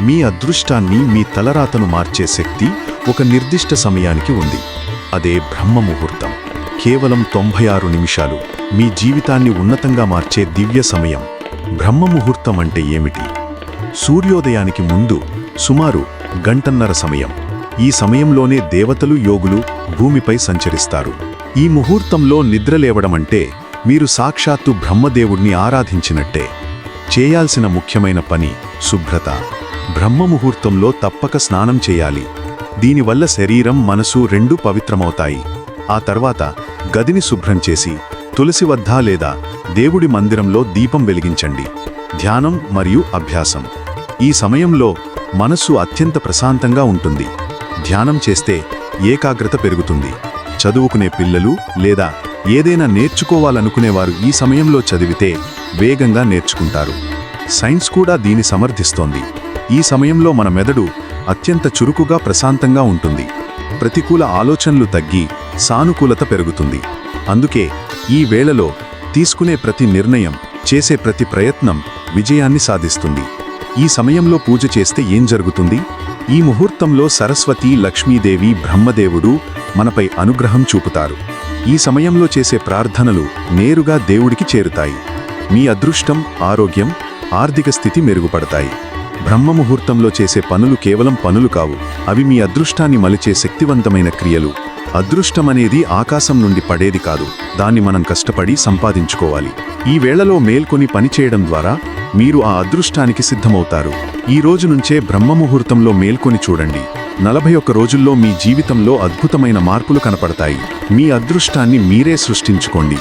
మీ అదృష్టాన్ని మీ తలరాతను మార్చే శక్తి ఒక నిర్దిష్ట సమయానికి ఉంది. అదే బ్రహ్మ ముహూర్తం కేవలం తొంభై ఆరు నిమిషాలు మీ జీవితాన్ని ఉన్నతంగా మార్చే దివ్య సమయం. బ్రహ్మ ముహూర్తం అంటే ఏమిటి? సూర్యోదయానికి ముందు సుమారు గంటన్నర సమయం. ఈ సమయంలోనే దేవతలు యోగులు భూమిపై సంచరిస్తారు. ఈ ముహూర్తంలో నిద్రలేవడమంటే మీరు సాక్షాత్తు బ్రహ్మదేవుణ్ణి ఆరాధించినట్టే. చేయాల్సిన ముఖ్యమైన పని శుభ్రత. బ్రహ్మ ముహూర్తంలో తప్పక స్నానం చేయాలి. దీనివల్ల శరీరం మనసు రెండూ పవిత్రమవుతాయి. ఆ తర్వాత గదిని శుభ్రం చేసి తులసి వద్ద లేదా దేవుడి మందిరంలో దీపం వెలిగించండి. ధ్యానం మరియు అభ్యాసం. ఈ సమయంలో మనస్సు అత్యంత ప్రశాంతంగా ఉంటుంది. ధ్యానం చేస్తే ఏకాగ్రత పెరుగుతుంది. చదువుకునే పిల్లలు లేదా ఏదైనా నేర్చుకోవాలనుకునేవారు ఈ సమయంలో చదివితే వేగంగా నేర్చుకుంటారు. సైన్స్ కూడా దీని సమర్థిస్తోంది. ఈ సమయంలో మన మెదడు అత్యంత చురుకుగా ప్రశాంతంగా ఉంటుంది. ప్రతికూల ఆలోచనలు తగ్గి సానుకూలత పెరుగుతుంది. అందుకే ఈ వేళలో తీసుకునే ప్రతి నిర్ణయం చేసే ప్రతి ప్రయత్నం విజయాన్ని సాధిస్తుంది. ఈ సమయంలో పూజ చేస్తే ఏం జరుగుతుంది? ఈ ముహూర్తంలో సరస్వతి లక్ష్మీదేవి బ్రహ్మదేవుడు మనపై అనుగ్రహం చూపుతారు. ఈ సమయంలో చేసే ప్రార్థనలు నేరుగా దేవుడికి చేరుతాయి. మీ అదృష్టం ఆరోగ్యం ఆర్థిక స్థితి మెరుగుపడతాయి. బ్రహ్మ ముహూర్తంలో చేసే పనులు కేవలం పనులు కావు. అవి మీ అదృష్టాన్ని మలిచే శక్తివంతమైన క్రియలు. అదృష్టమనేది ఆకాశం నుండి పడేది కాదు. దాన్ని మనం కష్టపడి సంపాదించుకోవాలి. ఈ వేళలో మేల్కొని పనిచేయడం ద్వారా మీరు ఆ అదృష్టానికి సిద్ధమవుతారు. ఈ రోజు నుంచే బ్రహ్మ ముహూర్తంలో మేల్కొని చూడండి. నలభై ఒక్క రోజుల్లో మీ జీవితంలో అద్భుతమైన మార్పులు కనపడతాయి. మీ అదృష్టాన్ని మీరే సృష్టించుకోండి.